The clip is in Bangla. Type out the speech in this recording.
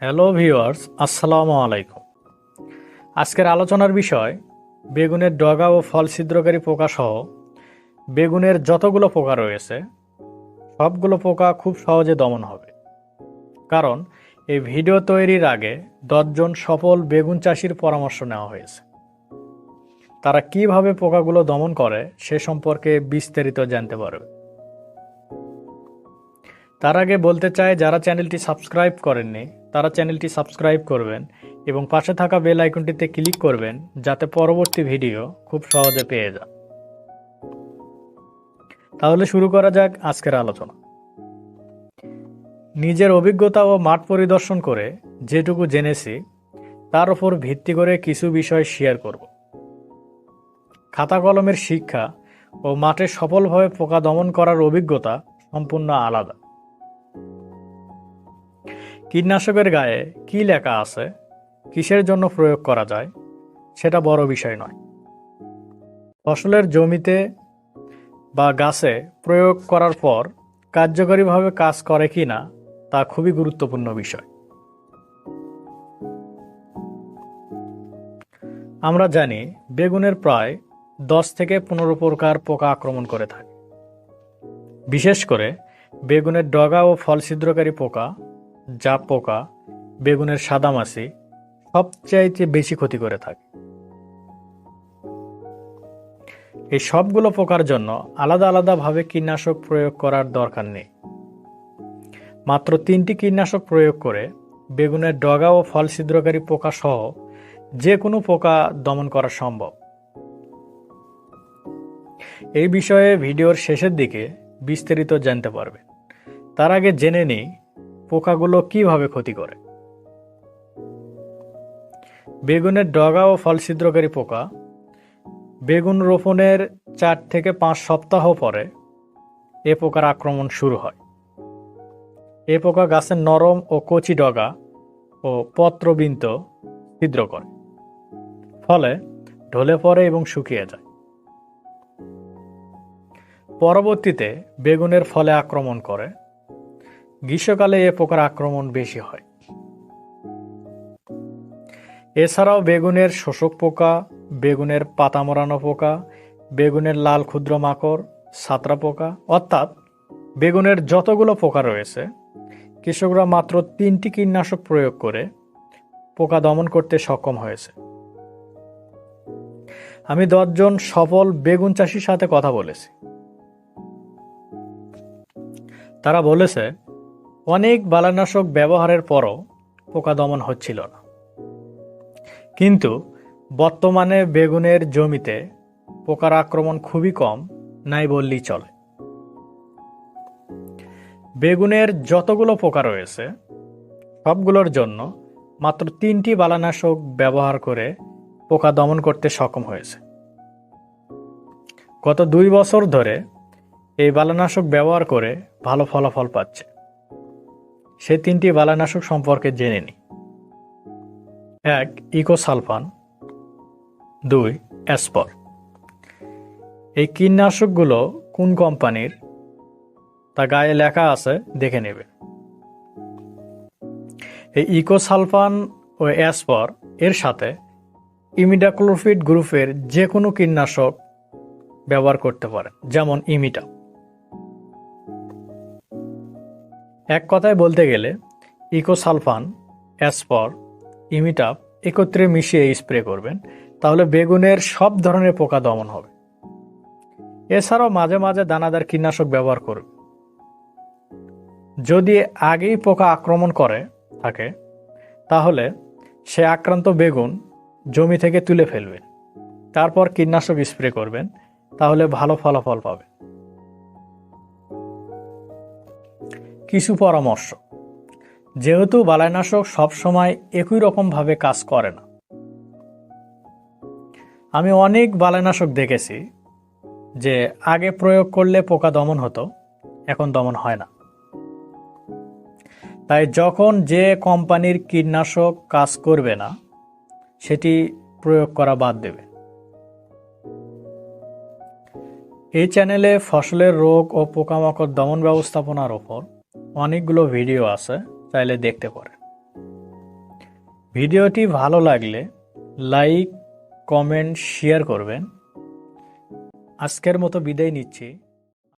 হ্যালো ভিউয়ার্স, আসসালামু আলাইকুম। আজকের আলোচনার বিষয়, বেগুনের ডগা ও ফল ছিদ্রকারী পোকা সহ বেগুনের যতগুলো পোকা রয়েছে, সবগুলো পোকা খুব সহজে দমন হবে। কারণ, এই ভিডিও তৈরির আগে দশজন সফল বেগুন চাষির পরামর্শ নেওয়া হয়েছে। তারা কীভাবে পোকাগুলো দমন করে, সে সম্পর্কে বিস্তারিত জানতে পারবে। তার আগে বলতে চাই, যারা চ্যানেলটি সাবস্ক্রাইব করেননি তারা চ্যানেলটি সাবস্ক্রাইব করবেন এবং পাশে থাকা বেল আইকনটিতে ক্লিক করবেন যাতে পরবর্তী ভিডিও খুব সহজে পেয়ে যান। তাহলে শুরু করা যাক আজকের আলোচনা। নিজের অভিজ্ঞতা ও মাঠ পরিদর্শন করে যেটুকু জেনেছি, তার উপর ভিত্তি করে কিছু বিষয় শেয়ার করব। খাতা কলমের শিক্ষা ও মাঠে সফলভাবে পোকা দমন করার অভিজ্ঞতা সম্পূর্ণ আলাদা। কীটনাশকের গায়ে কি লেখা আছে? কিসের জন্য প্রয়োগ করা যায়? সেটা বড় বিষয় নয়। ফসলের জমিতে বা গাছে প্রয়োগ করার পর কার্যকরীভাবে কাজ করে কি না তা খুবই গুরুত্বপূর্ণ বিষয়। আমরা জানি বেগুনের প্রায় দশ থেকে পনেরো প্রকার পোকা আক্রমণ করে থাকে। বিশেষ করে বেগুনের ডগা ও ফল ছিদ্রকারী পোকা জাপ পোকা, বেগুনের সাদামাছি সবচাইতে বেশি ক্ষতি করে থাকে। এই সবগুলো পোকার জন্য আলাদা আলাদাভাবে কীটনাশক প্রয়োগ করার দরকার নেই। মাত্র তিনটি কীটনাশক প্রয়োগ করে বেগুনের ডগা ও ফল ছিদ্রকারী পোকা সহ যে কোনো পোকা দমন করা সম্ভব। এই বিষয়ে ভিডিওর শেষের দিকে বিস্তারিত জানতে পারবেন। তার আগে জেনে নিই পোকাগুলো কীভাবে ক্ষতি করে? বেগুনের ডগা ও ফল ছিদ্রকারী পোকা, বেগুন রোপণের চার থেকে পাঁচ সপ্তাহ পরে এ পোকার আক্রমণ শুরু হয়। এ পোকা গাছের নরম ও কচি ডগা ও পত্রবিন্ত ছিদ্র করে, ফলে ঢলে পড়ে এবং শুকিয়ে যায়। পরবর্তীতে বেগুনের ফলে আক্রমণ করে গ্রীষ্মকালে এ পোকার আক্রমণ বেশি হয়। এছাড়াও বেগুনের শোষক পোকা, বেগুনের পাতা মরানো পোকা, বেগুনের লাল ক্ষুদ্র মাকড়, সাতরা পোকা, অর্থাৎ বেগুনের যতগুলো পোকা রয়েছে, কৃষকরা মাত্র তিনটি কীটনাশক প্রয়োগ করে পোকা দমন করতে সক্ষম হয়েছে। আমি দশজন সফল বেগুন চাষির সাথে কথা বলেছি। তারা বলেছে অনেক বালানাশক ব্যবহারের পরও পোকা দমন হচ্ছিল না। কিন্তু বর্তমানে বেগুনের জমিতে পোকার আক্রমণ খুবই কম, নাই বললেই চলে। বেগুনের যতগুলো পোকা রয়েছে, সবগুলোর জন্য মাত্র তিনটি বালানাশক ব্যবহার করে পোকা দমন করতে সক্ষম হয়েছে। গত দুই বছর ধরে এই বালানাশক ব্যবহার করে ভালো ফলাফল পাচ্ছে। সে তিনটি বালানাশক সম্পর্কে জেনে নি। এক, ইকোসালফান। দুই, অ্যাসপর। এই কীটনাশকগুলো কোন কোম্পানির? তা গায়ে লেখা আছে, দেখে নেবে। এই ইকোসালফান ও অ্যাসপর এর সাথে ইমিডাক্লোরফিড গ্রুপের যে কোনো কীটনাশক ব্যবহার করতে পারেন, যেমন ইমিটা। এক কথায় বলতে গেলে, ইকোসালফান, অ্যাসপর, ইমিটাপ একত্রে মিশিয়ে স্প্রে করবেন, তাহলে বেগুনের সব ধরনের পোকা দমন হবে। এছাড়াও মাঝে মাঝে দানাদার কীটনাশক ব্যবহার করবে যদি আগেই পোকা আক্রমণ করে, থাকে, তাহলে সে আক্রান্ত বেগুন জমি থেকে তুলে ফেলবেন। তারপর কীটনাশক স্প্রে করবেন, তাহলে ভালো ফলাফল পাবে কিছু পরামর্শ। যেহেতু বালাইনাশক সবসময় একই রকমভাবে কাজ করে না। আমি অনেক বালাইনাশক দেখেছি যে আগে প্রয়োগ করলে পোকা দমন হতো, এখন দমন হয় না। তাই যখন যে কোম্পানির কীটনাশক কাজ করবে না, সেটি প্রয়োগ করা বাদ দেবে। এই চ্যানেলে ফসলের রোগ ও পোকামাকড় দমন ব্যবস্থাপনার ওপর অনেকগুলো ভিডিও আছে, চাইলে দেখতে পারেন। ভিডিওটি ভালো লাগলে লাইক, কমেন্ট, শেয়ার করবেন। আজকের মতো বিদায় নিচ্ছি।